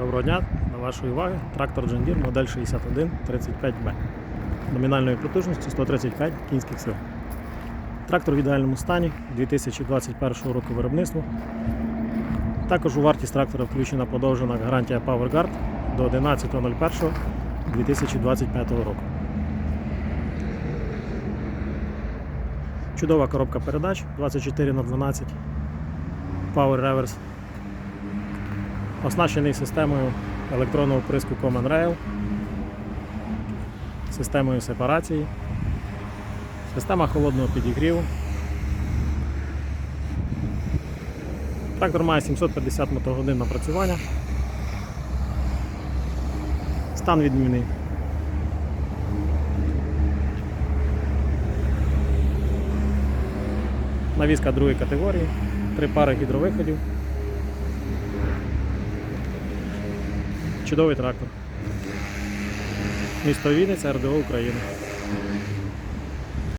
Доброго дня, до вашої уваги. Трактор John модель 6135B. Номінальною потужністю 135 кінських сил. Трактор в ідеальному стані 2021 року виробництва. Також у вартість трактора включена подовжена гарантія PowerGuard до 11.01.2025 року. Чудова коробка передач 24 на 12 Power Reverse оснащений системою електронного приску Common Rail, системою сепарації, система холодного підігріву. Трактор має 750 мотогодин напрацювання. Стан відмінний. Навіска другої категорії, три пари гідровиходів. Чудовий трактор. Місто Вінниця, РДО України.